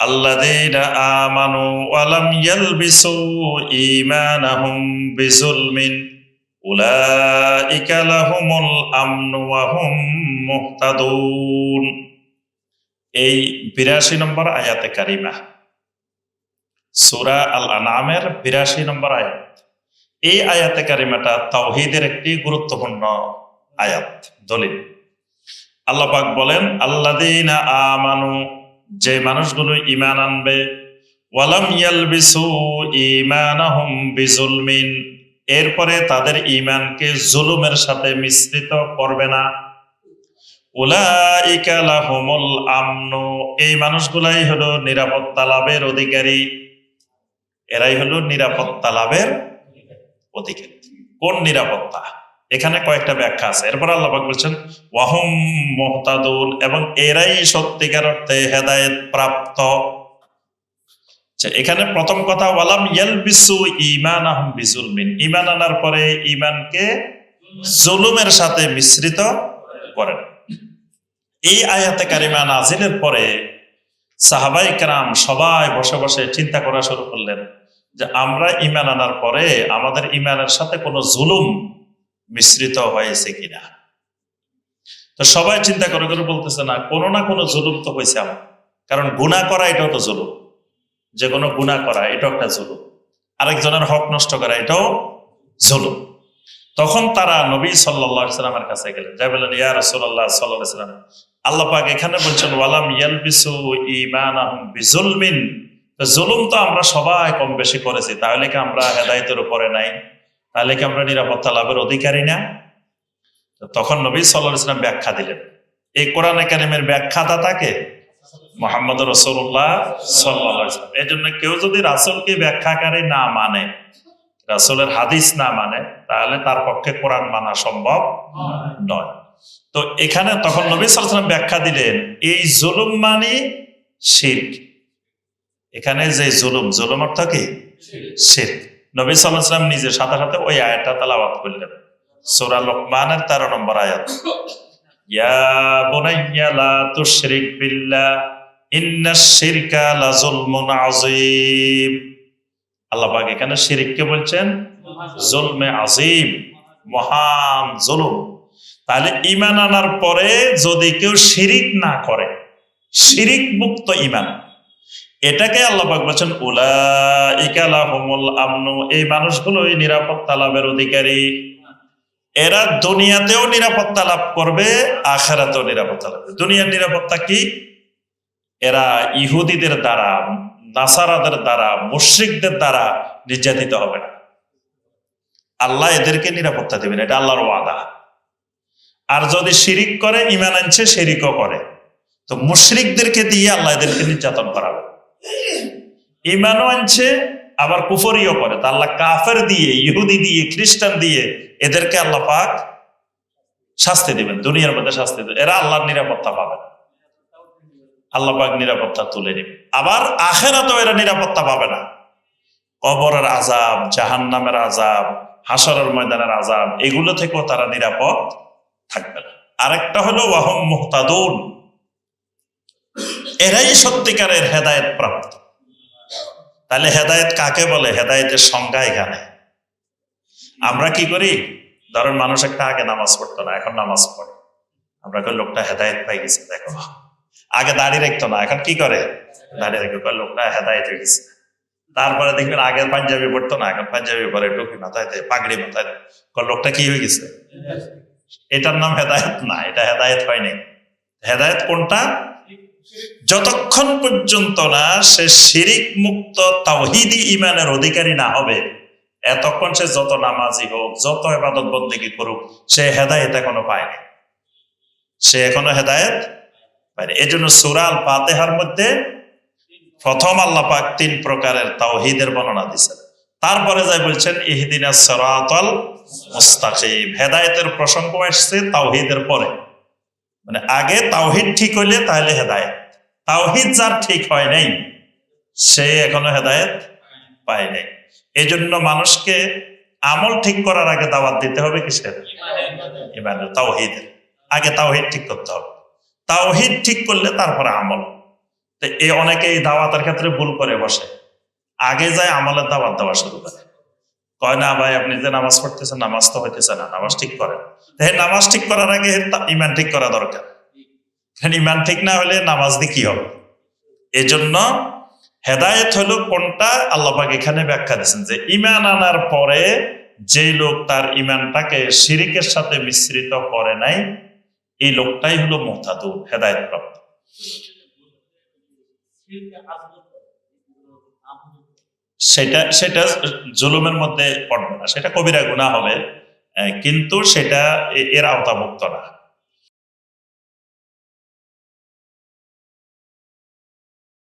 الذين آمنوا ولم يلبسوا إيمانهم بظلم أولئك لهم الأمن وهم مهتدون এই বিরাশি নম্বর আয়াতে কারিমা সুরা আল আনামের বিরাশি নম্বর আয়াত এই আয়াতে কারিমাটা তাওহিদের একটি গুরুত্বপূর্ণ আয়াত দলিল আল্লাহ পাক বলেন আল্লাদিনা আমানু যে মানুষগুলো ইমান আনবে, ওয়ালাম ইয়ালবিসু বিজুলমিন, এরপরে তাদের ইমানকে জুলুমের সাথে মিশ্রিত করবে না। এই মানুষগুলাই হলো নিরাপত্তা লাভের অধিকারী। এরাই হলো নিরাপত্তা লাভের অধিকারী। কোন নিরাপত্তা? এখানে কয়েকটা ব্যাখ্যা আছে। এরপর আল্লাহ পাক বলছেন ওয়াহুম মুহতাদুন এবং এরাই সত্যিকার অর্থে হেদায়েত প্রাপ্ত। আচ্ছা, এখানে প্রথম কথা ওয়ালাম ইয়ালবিসু ঈমানাহুম বিজুলমিন ঈমান আনার পরে ঈমানকে জুলুমের সাথে মিশ্রিত করেন। এই আয়াতে কারিমা নাজিলের পরে সাহাবাই কেরাম সবাই বসে বসে চিন্তা করা শুরু করলেন যে আমরা ইমান আনার পরে আমাদের ইমানের সাথে কোনো জুলুম মিশ্রিত হয়েছে কিনা? তো সবাই চিন্তা করে করে বলতেছে, না, কোনো না কোনো জুলুম তো হয়েছে আমার। কারণ গুণা করা এটাও তো জুলুম। যে কোনো গুণা করা, এটাও একটা জুলুম। আরেকজনের হক নষ্ট করা, এটাও জুলুম। তখন তারা নবী সাল্লাহ সাল্লামের কাছে গেলেন। যাই বলেন ইয়া রসুল্লাহ সাল্লাহ সাল্লাম, আল্লাহ এখানে বলছেন, ওয়ালাম ইয়ালবিসু ঈমানাহুম বিজুলমিন? জুলুম তো আমরা সবাই কম বেশি করেছি, তাহলে কি আমরা হেদায়েতের উপরে নাই? তাহলে কি আমরা নিরাপত্তা লাভের অধিকারী না? তখন নবী সাল্লাহ ইসলাম ব্যাখ্যা দিলেন। এই কোরআন একাডেমির ব্যাখ্যাদাতাকে মোহাম্মদ রসুল্লাহ সাল্লাহ এই জন্য কেউ যদি রাসুলকে ব্যাখ্যাকারী না মানে রাসুলের হাদিস না মানে তাহলে তার পক্ষে কোরআন মানা সম্ভব নয়। তো এখানে তখন নবী সাল্লাম ব্যাখ্যা দিলেন এই জুলুম মানে শির্ক। এখানে যে জুলুম জুলুম অর্থ কি? শির্ক। নবী সাল্লাম নিজের সাথে সাথে ওই আয়াতটা তালাবাত করলেন। সূরা লোকমানের তেরো নম্বর আয়াত। লা তুশরিক বিল্লাহ ইন্নাশ শিরকা লাযুলমুন আযীম। আল্লাহ পাক এখানে শিরিককে বলছেন মহান জুলুম। তাহলে ইমান আনার পরে যদি কেউ শিরিক না করে, শিরিক মুক্ত ইমান এটাকে আল্লাহ পাক বলছেন উলা ইকালাহুমুল আমনু এই মানুষগুলোই নিরাপত্তা লাভের অধিকারী। এরা দুনিয়াতেও নিরাপত্তা লাভ করবে, আখেরাতেও নিরাপত্তা লাভ করবে। দুনিয়ার নিরাপত্তা কি? এরা ইহুদিদের দ্বারা, নাসারাদের দ্বারা, মুশ্রিকদের দ্বারা নির্যাতিত হবে না। আল্লাহ এদেরকে নিরাপত্তা দেবেন, এটা আল্লাহর ওয়াদা। আর যদি শিরিক করে ইমান আনছে, শিরিকও করে। তো মুশরিকদেরকে দিয়ে আল্লাহ এদেরকে নির্যাতন করাবে। ইমানও আনছে আবার কুফরিও করে। তা আল্লাহ কাফের দিয়ে, ইহুদি দিয়ে, খ্রিস্টান দিয়ে এদেরকে আল্লাহ পাক শাস্তি দিবেন, দুনিয়ার মধ্যে শাস্তি দেবেন। এরা আল্লাহর নিরাপত্তা পাবে না। আল্লাহ পাক নিরাপত্তা তুলে নেবে। আবার আখেরাতেও এরা নিরাপত্তা পাবে না। কবরের আজাব জাহান নামের আজাব হাসরের ময়দানের আজাব এগুলো থেকেও তারা নিরাপদ থাকবে না। আরেকটা হলো ওয়াহম মুহতাদুন। এরাই সত্যিকারের হেদায়েত প্রাপ্ত। তাহলে হেদায়েত কাকে বলে? হেদায়েতের সংজ্ঞা এখানে। আমরা কি করি? ধরেন মানুষ একটা আগে নামাজ পড়তো না, এখন নামাজ পড়ে। আমরা কই, লোকটা হেদায়েত পাই গেছে, দেখো। আগে দাঁড়িয়ে রাখতো না, এখন কি করে? দাঁড়িয়ে রাখবে কয় লোকটা হেদায়েত হয়ে গেছে। তারপরে দেখবেন আগের পাঞ্জাবি পড়তো না, এখন পাঞ্জাবি পরে টুপি মাথায় দেয়, পাগড়ি মাথায় দেয়। লোকটা কি হয়ে গেছে? এটার নাম হেদায়েত না, এটা হেদায়েত হয় নাই হেদায়েত কোনটা? যতক্ষণ পর্যন্ত না সে শিরিক মুক্ত তাওহিদি ইমানের অধিকারী না হবে, এতক্ষণ সে যত নামাজি হোক, যত এবাদত বন্দেগি করুক, সে হেদায়েত এখনও পায়নি। সে এখনও হেদায়েত পায়নি। এই জন্য সুরাল পাতেহার মধ্যে প্রথম আল্লাহ পাক তিন প্রকারের তাওহিদের বর্ণনা দিচ্ছেন তারপরে যাই বলছেন ইহদিনা সরাতল মুস্তাকিম। হেদায়েতের প্রসঙ্গ আসছে তাওহিদের পরে। মানে আগে তাওহিদ ঠিক হইলে তাহলে হেদায়েত। তাওহিদ যার ঠিক হয় নাই, সে এখনও হেদায়েত পায় নাই। এই জন্য মানুষকে আমল ঠিক করার আগে দাওয়াত দিতে হবে কিসের? ইমানের, তাওহিদের। আগে তাওহিদ ঠিক করতে হবে। তাওহিদ ঠিক করলে তারপরে আমল। তো এই অনেকে এই দাওয়াতের ক্ষেত্রে ভুল করে বসে। আগে যায় আমলের দাওয়াত দেওয়া শুরু করে। কয়, না ভাই, আপনি যে নামাজ পড়তেছেন, নামাজ তো হইতেছে না, নামাজ ঠিক করেন। এই নামাজ ঠিক করার আগে ইমান ঠিক করা দরকার। কারণ ইমান ঠিক না হলে নামাজ দিয়ে কি হবে? এই জন্য হেদায়েত হলো কোনটা? আল্লাহ পাক এখানে ব্যাখ্যা দিচ্ছেন যে ইমান আনার পরে যেই লোক তার ইমানটাকে শিরিকের সাথে মিশ্রিত করে নাই, এই লোকটাই হলো মোহতাদু হেদায়েত প্রাপ্ত সেটা সেটা জুলুমের মধ্যে পড়বে না। সেটা কবিরা গুণা হবে কিন্তু সেটা এর আওতাভুক্ত না।